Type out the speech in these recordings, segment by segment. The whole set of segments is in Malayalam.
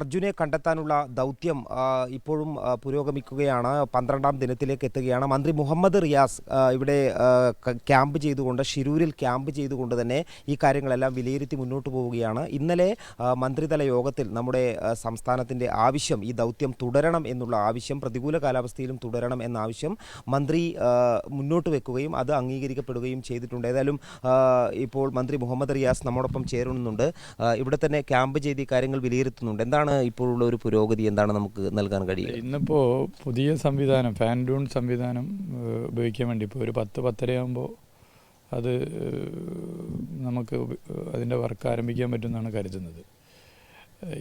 അർജുനെ കണ്ടെത്താനുള്ള ദൗത്യം ഇപ്പോഴും പുരോഗമിക്കുകയാണ്. പന്ത്രണ്ടാം ദിനത്തിലേക്ക് എത്തുകയാണ്. മന്ത്രി മുഹമ്മദ് റിയാസ് ഇവിടെ ക്യാമ്പ് ചെയ്തുകൊണ്ട് ഷിരൂരിൽ ക്യാമ്പ് ചെയ്തുകൊണ്ട് തന്നെ ഈ കാര്യങ്ങളെല്ലാം വിലയിരുത്തി മുന്നോട്ട് പോവുകയാണ്. ഇന്നലെ മന്ത്രിതല യോഗത്തിൽ നമ്മുടെ സംസ്ഥാനത്തിന്റെ ആവശ്യം ഈ ദൗത്യം തുടരണം എന്നുള്ള ആവശ്യം പ്രതികൂല കാലാവസ്ഥയിലും തുടരണം എന്ന ആവശ്യം മന്ത്രി മുന്നോട്ട് വെക്കുകയും അത് അംഗീകരിക്കപ്പെടുകയും ചെയ്തിട്ടുണ്ട്. ഏതായാലും ഇപ്പോൾ മന്ത്രി മുഹമ്മദ് റിയാസ് നമ്മോടൊപ്പം ചേരുന്നുണ്ട്. ഇവിടെ തന്നെ ക്യാമ്പ് ചെയ്ത് ഈ കാര്യങ്ങൾ വിലയിരുത്തുന്നുണ്ട്. എന്താണ് ഇപ്പോഴുള്ള ഒരു പുരോഗതി? എന്താണ് നമുക്ക് നൽകാൻ കഴിയുക? ഇന്നിപ്പോൾ പുതിയ സംവിധാനം ഫാൻ ഡൂൺ സംവിധാനം ഉപയോഗിക്കാൻ വേണ്ടി ഇപ്പോൾ ഒരു പത്ത് പത്തരയാകുമ്പോൾ അത് നമുക്ക് അതിന്റെ വർക്ക് ആരംഭിക്കാൻ പറ്റുമെന്നാണ് കരുതുന്നത്.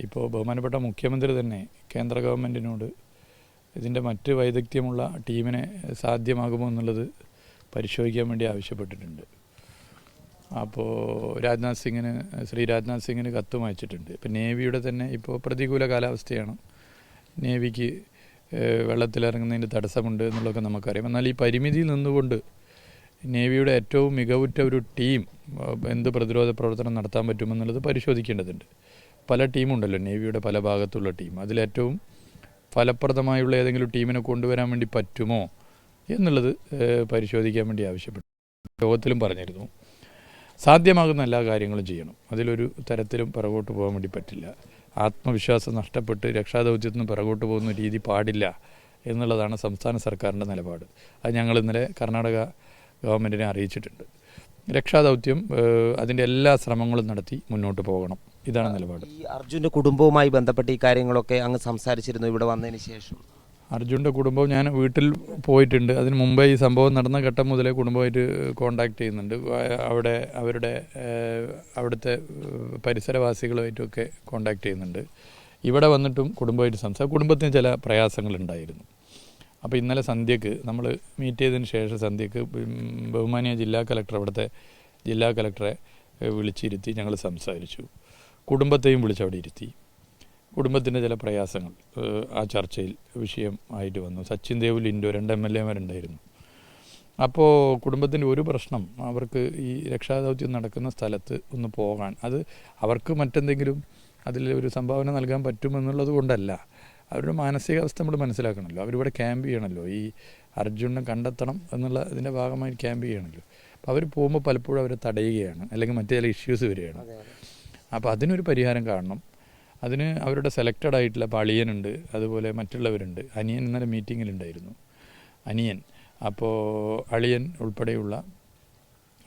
ഇപ്പോൾ ബഹുമാനപ്പെട്ട മുഖ്യമന്ത്രി തന്നെ കേന്ദ്ര ഗവൺമെന്റിനോട് ഇതിന്റെ മറ്റ് വൈദഗ്ധ്യമുള്ള ടീമിനെ സാധ്യമാകുമോ എന്നുള്ളത് പരിശോധിക്കാൻ വേണ്ടി ആവശ്യപ്പെട്ടിട്ടുണ്ട്. അപ്പോൾ രാജ്നാഥ് സിംഗിന് ശ്രീ രാജ്നാഥ് സിംഗിന് കത്തും അയച്ചിട്ടുണ്ട്. ഇപ്പം നേവിയുടെ തന്നെ ഇപ്പോൾ പ്രതികൂല കാലാവസ്ഥയാണ്. നേവിക്ക് വെള്ളത്തിലിറങ്ങുന്നതിന്റെ തടസ്സമുണ്ട് എന്നുള്ളതൊക്കെ നമുക്കറിയാം. എന്നാൽ ഈ പരിമിതിയിൽ നിന്നുകൊണ്ട് നേവിയുടെ ഏറ്റവും മികവുറ്റ ഒരു ടീം എന്ത് പ്രതിരോധ പ്രവർത്തനം നടത്താൻ പറ്റുമെന്നുള്ളത് പരിശോധിക്കേണ്ടതുണ്ട്. പല ടീമുണ്ടല്ലോ നേവിയുടെ പല ഭാഗത്തുള്ള ടീം. അതിലേറ്റവും ഫലപ്രദമായുള്ള ഏതെങ്കിലും ടീമിനെ കൊണ്ടുവരാൻ വേണ്ടി പറ്റുമോ എന്നുള്ളത് പരിശോധിക്കാൻ വേണ്ടി ആവശ്യപ്പെട്ടു. യോഗത്തിലും പറഞ്ഞിരുന്നു. സാധ്യമാകുന്ന എല്ലാ കാര്യങ്ങളും ചെയ്യണം. അതിലൊരു തരത്തിലും പിറകോട്ട് പോകാൻ വേണ്ടി പറ്റില്ല. ആത്മവിശ്വാസം നഷ്ടപ്പെട്ട് രക്ഷാദൗത്യത്തിൽ നിന്ന് പിറകോട്ട് പോകുന്ന രീതി പാടില്ല എന്നുള്ളതാണ് സംസ്ഥാന സർക്കാരിന്റെ നിലപാട്. അത് ഞങ്ങൾ ഇന്നലെ കർണാടക ഗവൺമെന്റിനെ അറിയിച്ചിട്ടുണ്ട്. രക്ഷാദൗത്യം അതിന്റെ എല്ലാ ശ്രമങ്ങളും നടത്തി മുന്നോട്ട് പോകണം. ഇതാണ് നിലപാട്. ഈ അർജുന്റെ കുടുംബവുമായി ബന്ധപ്പെട്ട് ഈ കാര്യങ്ങളൊക്കെ അങ്ങ് സംസാരിച്ചിരുന്നു ഇവിടെ വന്നതിന് ശേഷം. അർജുന്റെ കുടുംബം ഞാൻ വീട്ടിൽ പോയിട്ടുണ്ട്. അതിന് മുമ്പേ ഈ സംഭവം നടന്ന ഘട്ടം മുതലേ കുടുംബമായിട്ട് കോണ്ടാക്ട് ചെയ്യുന്നുണ്ട്. അവിടെ അവരുടെ അവിടുത്തെ പരിസരവാസികളുമായിട്ടൊക്കെ കോണ്ടാക്ട് ചെയ്യുന്നുണ്ട്. ഇവിടെ വന്നിട്ടും കുടുംബമായിട്ട് സംസാരിക്കും കുടുംബത്തിന് ചില പ്രയാസങ്ങളുണ്ടായിരുന്നു. അപ്പോൾ ഇന്നലെ സന്ധ്യക്ക് നമ്മൾ മീറ്റ് ചെയ്തതിന് ശേഷം സന്ധ്യക്ക് ബഹുമാനിയ ജില്ലാ കലക്ടർ അവിടുത്തെ ജില്ലാ കലക്ടറെ വിളിച്ചിരുത്തി ഞങ്ങൾ സംസാരിച്ചു. കുടുംബത്തെയും വിളിച്ചവിടെ ഇരുത്തി. കുടുംബത്തിന്റെ ചില പ്രയാസങ്ങൾ ആ ചർച്ചയിൽ വിഷയം ആയിട്ട് വന്നു. സച്ചിൻ ദേവ് ലിൻഡോ രണ്ട് എം എൽ എമാരുണ്ടായിരുന്നു. അപ്പോൾ കുടുംബത്തിന്റെ ഒരു പ്രശ്നം അവർക്ക് ഈ രക്ഷാദൗത്യം നടക്കുന്ന സ്ഥലത്ത് ഒന്ന് പോകാൻ അത് അവർക്ക് മറ്റെന്തെങ്കിലും അതിൽ ഒരു സംഭാവന നൽകാൻ പറ്റുമെന്നുള്ളത് കൊണ്ടല്ല. അവരുടെ മാനസികാവസ്ഥ നമ്മൾ മനസ്സിലാക്കണമല്ലോ. അവരിവിടെ ക്യാമ്പ് ചെയ്യണമല്ലോ. ഈ അർജുനെ കണ്ടെത്തണം എന്നുള്ള ഇതിന്റെ ഭാഗമായി ക്യാമ്പ് ചെയ്യണമല്ലോ. അപ്പോൾ അവർ പോകുമ്പോൾ പലപ്പോഴും അവരെ തടയുകയാണ് അല്ലെങ്കിൽ മറ്റു ചില ഇഷ്യൂസ് വരികയാണ്. അപ്പോൾ അതിനൊരു പരിഹാരം കാണണം. അതിന് അവരുടെ സെലക്റ്റഡ് ആയിട്ടുള്ള ഇപ്പോൾ അളിയനുണ്ട് അതുപോലെ മറ്റുള്ളവരുണ്ട്. അനിയൻ ഇന്നലെ മീറ്റിങ്ങിലുണ്ടായിരുന്നു അനിയൻ അപ്പോൾ അളിയൻ ഉൾപ്പെടെയുള്ള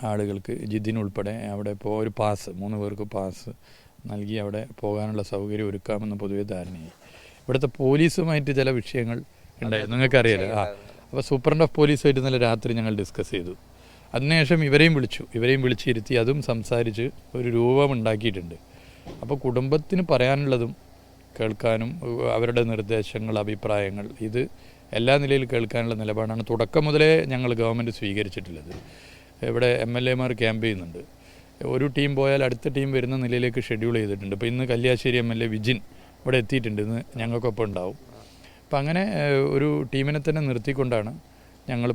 ആളുകൾക്ക് ജിതിൻ ഉൾപ്പെടെ അവിടെ ഇപ്പോൾ ഒരു പാസ് മൂന്ന് പേർക്ക് പാസ് നൽകി അവിടെ പോകാനുള്ള സൗകര്യം ഒരുക്കാമെന്ന് പൊതുവെ ധാരണയായി. ഇവിടുത്തെ പോലീസുമായിട്ട് ചില വിഷയങ്ങൾ ഉണ്ടായിരുന്നു. നിങ്ങൾക്കറിയാലോ? ആ. അപ്പോൾ സൂപ്രണ്ട് ഓഫ് പോലീസുമായിട്ട് ഇന്നലെ രാത്രി ഞങ്ങൾ ഡിസ്കസ് ചെയ്തു. അതിനുശേഷം ഇവരെയും വിളിച്ചു. ഇവരെയും വിളിച്ചിരുത്തി അതും സംസാരിച്ച് ഒരു രൂപം ഉണ്ടാക്കിയിട്ടുണ്ട്. അപ്പോൾ കുടുംബത്തിന് പറയാനുള്ളതും കേൾക്കാനും അവരുടെ നിർദ്ദേശങ്ങൾ അഭിപ്രായങ്ങൾ ഇത് എല്ലാ നിലയിലും കേൾക്കാനുള്ള നിലപാടാണ്. തുടക്കം മുതലേ ഞങ്ങൾ ഗവൺമെന്റ് സ്വീകരിച്ചിട്ടുള്ളത്. ഇവിടെ എം എൽ എമാർ ക്യാമ്പ് ചെയ്യുന്നുണ്ട്. ഒരു ടീം പോയാൽ അടുത്ത ടീം വരുന്ന നിലയിലേക്ക് ഷെഡ്യൂൾ ചെയ്തിട്ടുണ്ട്. ഇപ്പോൾ ഇന്ന് Kalliasseri M L A Vijin ഇവിടെ എത്തിയിട്ടുണ്ട്. ഇന്ന് ഞങ്ങൾക്കൊപ്പം ഉണ്ടാവും. അപ്പം അങ്ങനെ ഒരു ടീമിനെ തന്നെ നിർത്തിക്കൊണ്ടാണ് ഞങ്ങൾ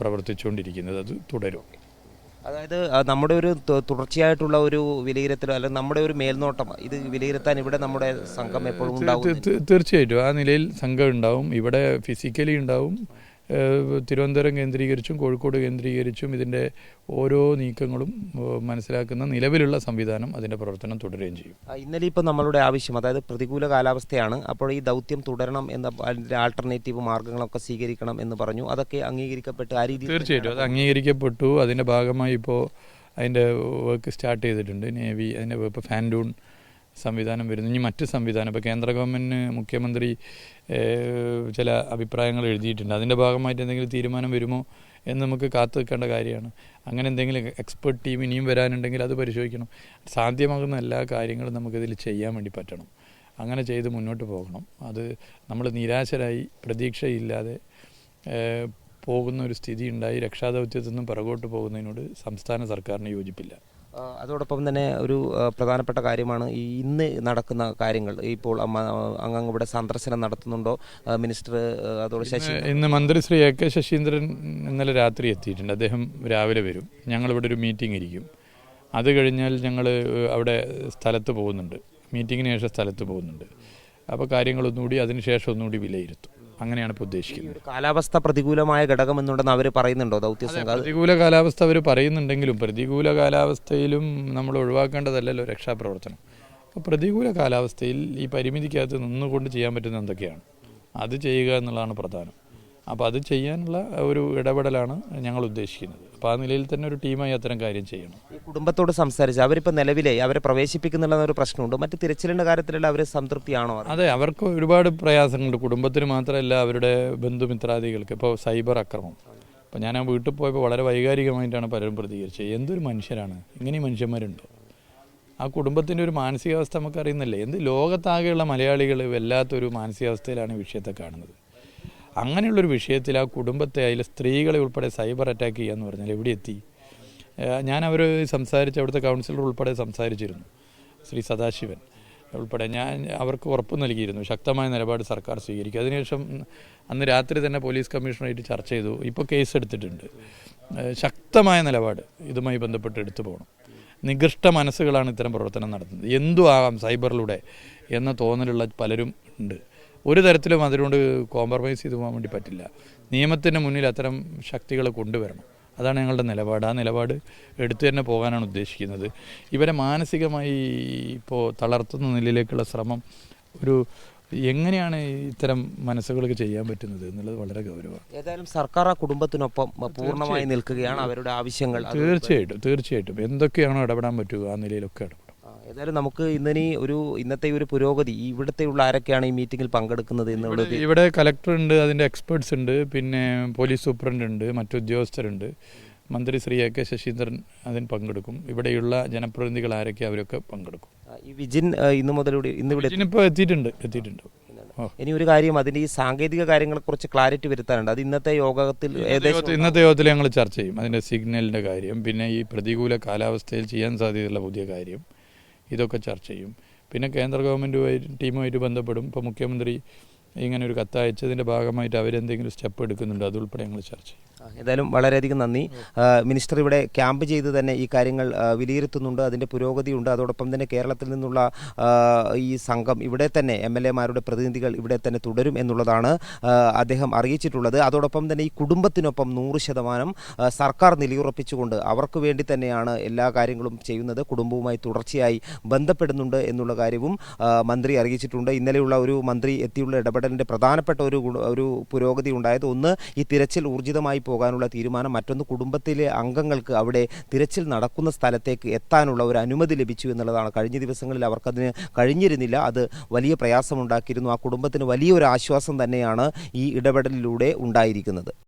പ്രവർത്തിച്ചുകൊണ്ടിരിക്കുന്നത്. അത് തുടരും. അതായത് നമ്മുടെ ഒരു തുടർച്ചയായിട്ടുള്ള ഒരു വിലയിരുത്തൽ അല്ലെങ്കിൽ നമ്മുടെ ഒരു മേൽനോട്ടം ഇത് വിലയിരുത്താൻ ഇവിടെ നമ്മുടെ സംഘം എപ്പോഴും തീർച്ചയായിട്ടും. ആ നിലയിൽ സംഘം ഉണ്ടാവും. ഇവിടെ ഫിസിക്കലി ഉണ്ടാവും. തിരുവനന്തപുരം കേന്ദ്രീകരിച്ചും കോഴിക്കോട് കേന്ദ്രീകരിച്ചും ഇതിന്റെ ഓരോ നീക്കങ്ങളും മനസ്സിലാക്കുന്ന നിലവിലുള്ള സംവിധാനം അതിന്റെ പ്രവർത്തനം തുടരുകയും ചെയ്യും. ഇന്നലെ ഇപ്പോൾ നമ്മളുടെ ആവശ്യം അതായത് പ്രതികൂല കാലാവസ്ഥയാണ് അപ്പോൾ ഈ ദൗത്യം തുടരണം എന്ന ആൾട്ടർനേറ്റീവ് മാർഗങ്ങളൊക്കെ സ്വീകരിക്കണം എന്ന് പറഞ്ഞു. അതൊക്കെ അംഗീകരിക്കപ്പെട്ട് ആ രീതിയിൽ തീർച്ചയായിട്ടും അത് അംഗീകരിക്കപ്പെട്ടു. അതിന്റെ ഭാഗമായി ഇപ്പോൾ അതിന്റെ വർക്ക് സ്റ്റാർട്ട് ചെയ്തിട്ടുണ്ട്. നേവി അതിന്റെ ഇപ്പോൾ ഫാൻഡൂൺ സംവിധാനം വരുന്നു. ഇനി മറ്റ് സംവിധാനം ഇപ്പോൾ കേന്ദ്ര ഗവൺമെന്റിന് മുഖ്യമന്ത്രി ചില അഭിപ്രായങ്ങൾ എഴുതിയിട്ടുണ്ട്. അതിന്റെ ഭാഗമായിട്ട് എന്തെങ്കിലും തീരുമാനം വരുമോ എന്ന് നമുക്ക് കാത്തു നിൽക്കേണ്ട കാര്യമാണ്. അങ്ങനെ എന്തെങ്കിലും എക്സ്പെർട്ട് ടീം ഇനിയും വരാനുണ്ടെങ്കിൽ അത് പരിശോധിക്കണം. സാധ്യമാകുന്ന എല്ലാ കാര്യങ്ങളും നമുക്കിതിൽ ചെയ്യാൻ വേണ്ടി പറ്റണം. അങ്ങനെ ചെയ്ത് മുന്നോട്ട് പോകണം. അത് നമ്മൾ നിരാശരായി പ്രതീക്ഷയില്ലാതെ പോകുന്ന ഒരു സ്ഥിതി ഉണ്ടായി രക്ഷാദൗത്യത്തിൽ നിന്നും പിറകോട്ട് പോകുന്നതിനോട് സംസ്ഥാന സർക്കാരിന് യോജിപ്പില്ല. അതോടൊപ്പം തന്നെ ഒരു പ്രധാനപ്പെട്ട കാര്യമാണ് ഈ ഇന്ന് നടക്കുന്ന കാര്യങ്ങൾ. ഇപ്പോൾ അങ്ങ് ഇവിടെ സന്ദർശനം നടത്തുന്നുണ്ടോ? മിനിസ്റ്റർ അതോട് ശശി ഇന്ന് ഇന്ന് മന്ത്രി ശ്രീ എ കെ ശശീന്ദ്രൻ ഇന്നലെ രാത്രി എത്തിയിട്ടുണ്ട്. അദ്ദേഹം രാവിലെ വരും. ഞങ്ങളിവിടെ ഒരു മീറ്റിംഗ് ഇരിക്കും. അത് കഴിഞ്ഞാൽ ഞങ്ങൾ അവിടെ സ്ഥലത്ത് പോകുന്നുണ്ട്. മീറ്റിങ്ങിന് ശേഷം സ്ഥലത്ത് പോകുന്നുണ്ട്. അപ്പോൾ കാര്യങ്ങളൊന്നുകൂടി അതിനുശേഷം ഒന്നുകൂടി വിലയിരുത്തും. അങ്ങനെയാണ് ഇപ്പോൾ ഉദ്ദേശിക്കുന്നത്. കാലാവസ്ഥ പ്രതികൂലമായ ഘടകം എന്നുണ്ടെന്ന് അവർ പറയുന്നുണ്ടോ? ദൗത്യസംഘം പ്രതികൂല കാലാവസ്ഥ അവർ പറയുന്നുണ്ടെങ്കിലും പ്രതികൂല കാലാവസ്ഥയിലും നമ്മൾ ഒഴിവാക്കേണ്ടതല്ലല്ലോ രക്ഷാപ്രവർത്തനം. അപ്പോൾ പ്രതികൂല കാലാവസ്ഥയിൽ ഈ പരിമിതിക്കകത്ത് നിന്നുകൊണ്ട് ചെയ്യാൻ പറ്റുന്ന എന്തൊക്കെയാണ്? അത് ചെയ്യുക എന്നുള്ളതാണ് പ്രധാനം. അപ്പോൾ അത് ചെയ്യാനുള്ള ഒരു ഇടപെടലാണ് ഞങ്ങൾ ഉദ്ദേശിക്കുന്നത്. അപ്പോൾ ആ നിലയിൽ തന്നെ ഒരു ടീമായി അത്തരം കാര്യം ചെയ്യണം. ഈ കുടുംബത്തോട് സംസാരിച്ച് അവരിപ്പോൾ നിലവിലെ അവരെ പ്രവേശിപ്പിക്കുന്നുള്ള ഒരു പ്രശ്നമുണ്ട്. മറ്റ് തിരച്ചിലിന്റെ കാര്യത്തിലുള്ള അവർ സംതൃപ്തിയാണോ അതെ അവർക്ക് ഒരുപാട് പ്രയാസങ്ങളുണ്ട്. കുടുംബത്തിന് മാത്രമല്ല അവരുടെ ബന്ധുമിത്രാദികൾക്ക്. ഇപ്പോൾ സൈബർ അക്രമം. അപ്പോൾ ഞാൻ ആ വീട്ടിൽ പോയപ്പോൾ വളരെ വൈകാരികമായിട്ടാണ് പലരും പ്രതികരിച്ചത്. എന്തൊരു മനുഷ്യരാണ്? ഇങ്ങനെയും മനുഷ്യന്മാരുണ്ടോ. ആ കുടുംബത്തിന്റെ ഒരു മാനസികാവസ്ഥ നമുക്ക് അറിയുന്നില്ലേ എന്ത് ലോകത്താകെയുള്ള മലയാളികൾ വല്ലാത്തൊരു മാനസികാവസ്ഥയിലാണ് ഈ വിഷയത്തെ കാണുന്നത്. അങ്ങനെയുള്ളൊരു വിഷയത്തിൽ ആ കുടുംബത്തെ അതിൽ സ്ത്രീകളെ ഉൾപ്പെടെ സൈബർ അറ്റാക്ക് ചെയ്യുക എന്ന് പറഞ്ഞാൽ എവിടെ എത്തി? ഞാൻ അവർ സംസാരിച്ച് അവിടുത്തെ കൗൺസിലർ ഉൾപ്പെടെ സംസാരിച്ചിരുന്നു ശ്രീ സദാശിവൻ ഉൾപ്പെടെ. ഞാൻ അവർക്ക് ഉറപ്പ് നൽകിയിരുന്നു ശക്തമായ നിലപാട് സർക്കാർ സ്വീകരിക്കും. അതിനുശേഷം അന്ന് രാത്രി തന്നെ പോലീസ് കമ്മീഷണറായിട്ട് ചർച്ച ചെയ്തു. ഇപ്പോൾ കേസ് എടുത്തിട്ടുണ്ട്. ശക്തമായ നിലപാട് ഇതുമായി ബന്ധപ്പെട്ട് എടുത്തു പോകണം. നികൃഷ്ട മനസ്സുകളാണ് ഇത്തരം പ്രവർത്തനം നടത്തുന്നത്. എന്തു ആകാം സൈബറിലൂടെ എന്ന തോന്നലുള്ള പലരും ഉണ്ട്. ഒരു തരത്തിലും അതിനോട് കോംപ്രമൈസ് ചെയ്തു പോകാൻ വേണ്ടി പറ്റില്ല. നിയമത്തിന് മുന്നിൽ അത്തരം ശക്തികൾ കൊണ്ടുവരണം. അതാണ് ഞങ്ങളുടെ നിലപാട്. ആ നിലപാട് എടുത്തു തന്നെ പോകാനാണ് ഉദ്ദേശിക്കുന്നത്. ഇവരെ മാനസികമായി ഇപ്പോൾ തളർത്തുന്ന നിലയിലേക്കുള്ള ശ്രമം ഒരു എങ്ങനെയാണ് ഇത്തരം മനസ്സുകൾക്ക് ചെയ്യാൻ പറ്റുന്നത് എന്നുള്ളത് വളരെ ഗൗരവമാണ്. ഏതായാലും സർക്കാർ ആ കുടുംബത്തിനൊപ്പം പൂർണമായി നിൽക്കുകയാണ് അവരുടെ ആവശ്യങ്ങൾ. തീർച്ചയായിട്ടും തീർച്ചയായിട്ടും. എന്തൊക്കെയാണോ ഇടപെടാൻ പറ്റുക ആ നിലയിലൊക്കെ ഇടപെടും ഏതായാലും നമുക്ക് ഇന്നിനി ഒരു ഇന്നത്തെ ഒരു പുരോഗതി ഇവിടുത്തെ ഇവിടത്തെയുള്ള ആരൊക്കെയാണ് ഈ മീറ്റിംഗിൽ പങ്കെടുക്കുന്നത് എന്നുള്ളത്? ഇവിടെ കലക്ടർ ഉണ്ട് അതിന്റെ എക്സ്പേർട്സ് ഉണ്ട് പിന്നെ പോലീസ് സൂപ്രണ്ട് ഉണ്ട് മറ്റു ഉദ്യോഗസ്ഥരുണ്ട്. മന്ത്രി ശ്രീ എ കെ ശശീന്ദ്രൻ അതിന് പങ്കെടുക്കും. ഇവിടെയുള്ള ജനപ്രതിനിധികൾ ആരൊക്കെ അവരൊക്കെ പങ്കെടുക്കും. ഈ വിജിൻ ഇന്ന് മുതലൂടെ ഇന്നിവിടെ ഇതിനിപ്പോൾ എത്തിയിട്ടുണ്ട് എത്തിയിട്ടുണ്ട്. ഇനി ഒരു കാര്യം അതിന്റെ ഈ സാങ്കേതിക കാര്യങ്ങളെ കുറിച്ച് ക്ലാരിറ്റി വരുത്താനുണ്ട്. അത് ഇന്നത്തെ യോഗത്തിൽ ഇന്നത്തെ യോഗത്തിൽ ഞങ്ങൾ ചർച്ച ചെയ്യും. അതിന്റെ സിഗ്നലിന്റെ കാര്യം പിന്നെ ഈ പ്രതികൂല കാലാവസ്ഥയിൽ ചെയ്യാൻ സാധ്യതയുള്ള പുതിയ കാര്യം. ഇതൊക്കെ ചർച്ച ചെയ്യും. പിന്നെ കേന്ദ്ര ഗവൺമെന്റുമായി ടീമുമായിട്ട് ബന്ധപ്പെടും. ഇപ്പോൾ മുഖ്യമന്ത്രി ഇങ്ങനെ ഒരു കത്തയച്ചതിന്റെ ഭാഗമായിട്ട് അവരെന്തെങ്കിലും സ്റ്റെപ്പ് എടുക്കുന്നുണ്ടോ അതുൾപ്പെടെ ഞങ്ങൾ ചർച്ച ചെയ്യും. ഏതായാലും വളരെയധികം നന്ദി. മിനിസ്റ്റർ ഇവിടെ ക്യാമ്പ് ചെയ്ത് തന്നെ ഈ കാര്യങ്ങൾ വിലയിരുത്തുന്നുണ്ട്. അതിന്റെ പുരോഗതിയുണ്ട്. അതോടൊപ്പം തന്നെ കേരളത്തിൽ നിന്നുള്ള ഈ സംഘം ഇവിടെ തന്നെ എം എൽ എമാരുടെ പ്രതിനിധികൾ ഇവിടെ തന്നെ തുടരും എന്നുള്ളതാണ് അദ്ദേഹം അറിയിച്ചിട്ടുള്ളത്. അതോടൊപ്പം തന്നെ ഈ കുടുംബത്തിനൊപ്പം നൂറ് ശതമാനം സർക്കാർ നിലയുറപ്പിച്ചുകൊണ്ട് അവർക്ക് വേണ്ടി തന്നെയാണ് എല്ലാ കാര്യങ്ങളും ചെയ്യുന്നത്. കുടുംബവുമായി തുടർച്ചയായി ബന്ധപ്പെടുന്നുണ്ട് എന്നുള്ള കാര്യവും മന്ത്രി അറിയിച്ചിട്ടുണ്ട്. ഇന്നലെയുള്ള ഒരു മന്ത്രി എത്തിയുള്ള ഇടപെടലിന്റെ പ്രധാനപ്പെട്ട ഒരു ഒരു പുരോഗതി ഉണ്ടായത് ഒന്ന് ഈ തിരച്ചിൽ ഊർജിതമായി പോകാനുള്ള തീരുമാനം മറ്റൊന്ന് കുടുംബത്തിലെ അംഗങ്ങൾക്ക് അവിടെ തിരച്ചിൽ നടക്കുന്ന സ്ഥലത്തേക്ക് എത്താനുള്ള ഒരു അനുമതി ലഭിച്ചു എന്നുള്ളതാണ്. കഴിഞ്ഞ ദിവസങ്ങളിൽ അവർക്കതിന് കഴിഞ്ഞിരുന്നില്ല. അത് വലിയ പ്രയാസമുണ്ടാക്കിയിരുന്നു. ആ കുടുംബത്തിന് വലിയൊരു ആശ്വാസം തന്നെയാണ് ഈ ഇടപെടലിലൂടെ ഉണ്ടായിരിക്കുന്നത്.